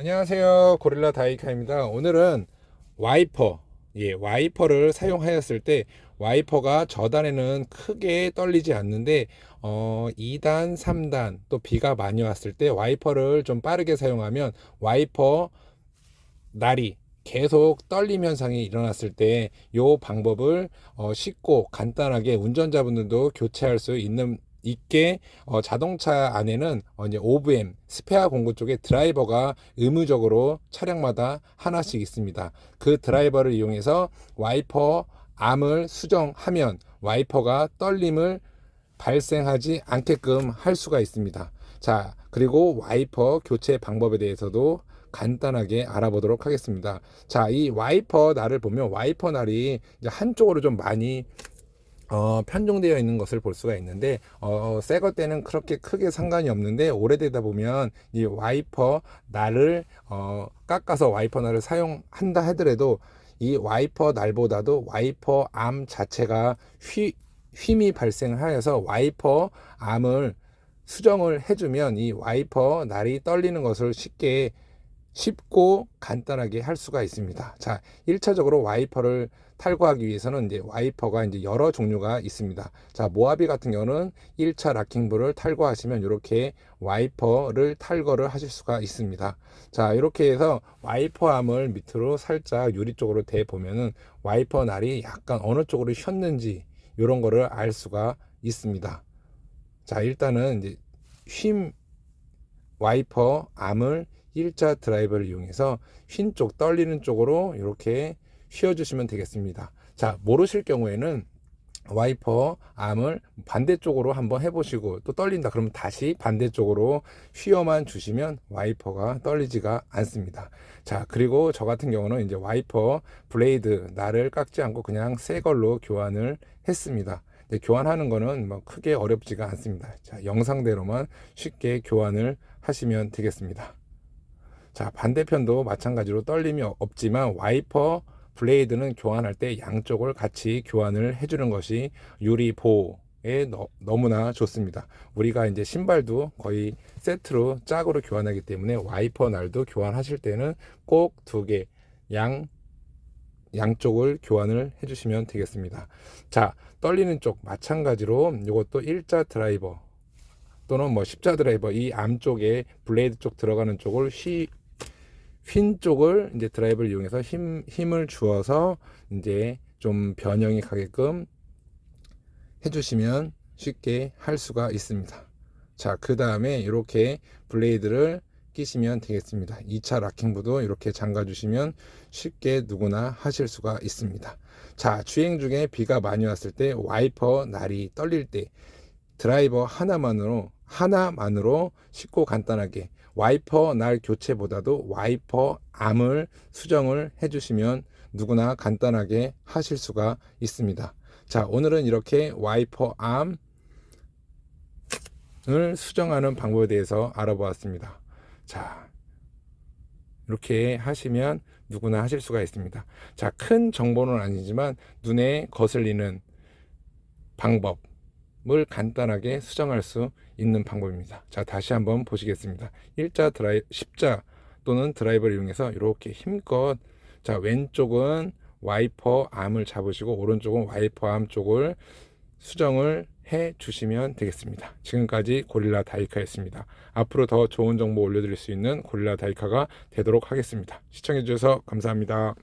안녕하세요. 고릴라 다이카입니다. 오늘은 와이퍼, 예, 와이퍼를 사용하였을 때 와이퍼가 저단에는 크게 떨리지 않는데 어, 2단, 3단 또 비가 많이 왔을 때 와이퍼를 좀 빠르게 사용하면 와이퍼 날이 계속 떨림 현상이 일어났을 때이 방법을 어, 쉽고 간단하게 운전자분들도 교체할 수 있는 있게 어, 자동차 안에는 어, 이제 OVM 스페어 공구 쪽에 드라이버가 의무적으로 차량마다 하나씩 있습니다. 그 드라이버를 이용해서 와이퍼 암을 수정하면 와이퍼가 떨림을 발생하지 않게끔 할 수가 있습니다. 자, 그리고 와이퍼 교체 방법에 대해서도 간단하게 알아보도록 하겠습니다. 자, 이 와이퍼 날을 보면 와이퍼 날이 한쪽으로 좀 많이 어, 편중되어 있는 것을 볼 수가 있는데 어, 새거 때는 그렇게 크게 상관이 없는데 오래되다 보면 이 와이퍼 날을 어, 깎아서 와이퍼 날을 사용한다 하더라도 이 와이퍼 날보다도 와이퍼 암 자체가 휘, 힘이 발생하여서 와이퍼 암을 수정을 해주면 이 와이퍼 날이 떨리는 것을 쉽게 쉽고 간단하게 할 수가 있습니다. 자, 1차적으로 와이퍼를 탈거하기 위해서는 이제 와이퍼가 이제 여러 종류가 있습니다. 자, 모하비 같은 경우는 1차 락킹부를 탈거하시면 이렇게 와이퍼를 탈거를 하실 수가 있습니다. 자, 이렇게 해서 와이퍼 암을 밑으로 살짝 유리 쪽으로 대 보면은 와이퍼 날이 약간 어느 쪽으로 휘었는지 이런 거를 알 수가 있습니다. 자, 일단은 이제 쉼 와이퍼 암을 일자 드라이버를 이용해서 휜 쪽, 떨리는 쪽으로 이렇게 휘어주시면 되겠습니다. 자, 모르실 경우에는 와이퍼 암을 반대쪽으로 한번 해보시고 또 떨린다 그러면 다시 반대쪽으로 휘어만 주시면 와이퍼가 떨리지가 않습니다. 자 그리고 저 같은 경우는 이제 와이퍼 블레이드 날을 깎지 않고 그냥 새 걸로 교환을 했습니다. 교환하는 거는 뭐 크게 어렵지가 않습니다. 자 영상대로만 쉽게 교환을 하시면 되겠습니다 자 반대편도 마찬가지로 떨림이 없지만 와이퍼 블레이드는 교환할 때 양쪽을 같이 교환을 해주는 것이 유리 보호에 너, 너무나 좋습니다. 우리가 이제 신발도 거의 세트로 짝으로 교환하기 때문에 와이퍼 날도 교환하실 때는 꼭 두 개 양 양쪽을 교환을 해주시면 되겠습니다. 자 떨리는 쪽 마찬가지로 이것도 일자 드라이버 또는 뭐 십자 드라이버 이 암 쪽에 블레이드 쪽 들어가는 쪽을 휘 휜 쪽을 이제 드라이브를 이용해서 힘, 힘을 주어서 이제 좀 변형이 가게끔 해주시면 쉽게 할 수가 있습니다. 자, 그 다음에 이렇게 블레이드를 끼시면 되겠습니다. 2차 락킹부도 이렇게 잠가 주시면 쉽게 누구나 하실 수가 있습니다. 자, 주행 중에 비가 많이 왔을 때 와이퍼 날이 떨릴 때 드라이버 하나만으로 하나만으로 쉽고 간단하게 와이퍼 날 교체보다도 와이퍼 암을 수정을 해주시면 누구나 간단하게 하실 수가 있습니다. 자, 오늘은 이렇게 와이퍼 암을 수정하는 방법에 대해서 알아보았습니다. 자, 이렇게 하시면 누구나 하실 수가 있습니다. 자, 큰 정보는 아니지만 눈에 거슬리는 방법, 을 간단하게 수정할 수 있는 방법입니다. 자, 다시 한번 보시겠습니다. 일자 드라이 십자 또는 드라이버를 이용해서 이렇게 힘껏 자, 왼쪽은 와이퍼 암을 잡으시고 오른쪽은 와이퍼 암 쪽을 수정을 해 주시면 되겠습니다. 지금까지 고릴라 다이카였습니다. 앞으로 더 좋은 정보 올려드릴 수 있는 고릴라 다이카가 되도록 하겠습니다. 시청해 주셔서 감사합니다.